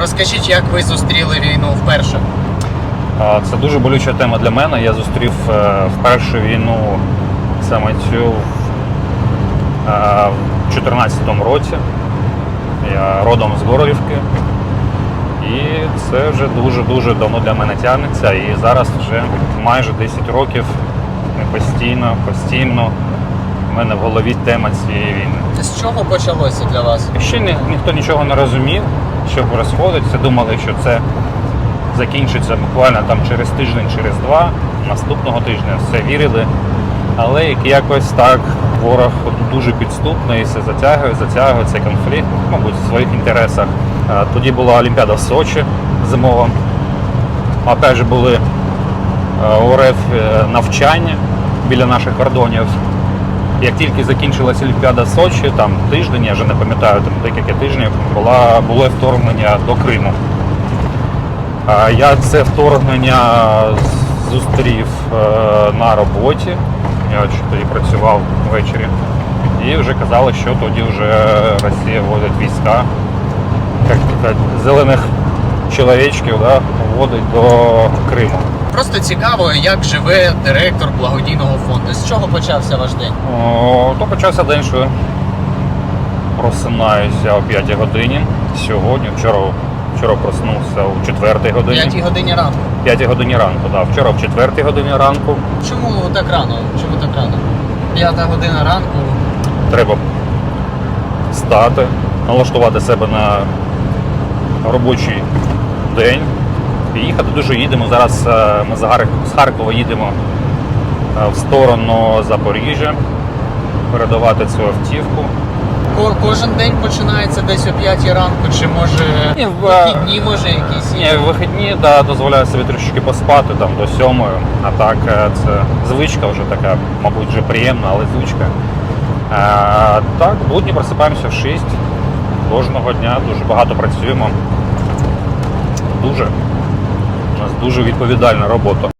Розкажіть, як ви зустріли війну вперше? Це дуже болюча тема для мене. Я зустрів е, вперше війну саме цю е, в 2014 році. Я родом з Горлівки. І це вже дуже-дуже давно для мене тягнеться. І зараз вже майже 10 років постійно, постійно в мене в голові тема цієї війни. Чого почалося для вас? Ще ні, ніхто нічого не розумів, що відбувається. Думали, що це закінчиться буквально там через тиждень, через два, наступного тижня все вірили. Але як- якось так ворог дуже підступний, все затягує, затягує цей конфлікт, мабуть, в своїх інтересах. Тоді була Олімпіада в Сочі зимова. Опять же були е, у РФ е, навчання біля наших кордонів. Як тільки закінчилася Олімпіада Сочі, там тиждень, я вже не пам'ятаю, там декілька тижнів, була, було вторгнення до Криму. А Я це вторгнення зустрів е, на роботі. Я тоді працював ввечері. І вже казали, що тоді вже Росія вводить війська, як зелених чоловічків да, вводить до Криму. Просто цікаво, як живе директор благодійного фонду. З чого почався ваш день? О, то почався день, що просинаюся о 5 годині. Сьогодні, вчора, вчора проснувся о 4 годині. 5 годині ранку. 5 годині ранку, да. Вчора в 4 годині ранку. Чому так рано? Чому так рано? П'ята година ранку. Треба встати, налаштувати себе на робочий день їхати. Дуже їдемо. Зараз е, ми з Харкова їдемо е, в сторону Запоріжжя, передавати цю автівку. Кожен день починається десь о 5 ранку, чи може Ні, в- вихідні, може якісь Ні, в вихідні да, дозволяю собі трішки поспати там до сьомої, а так е, це звичка вже така, мабуть, вже приємна, але звичка. А, так, будні просипаємося в 6 кожного дня, дуже багато працюємо. Дуже. У нас дуже відповідальна робота.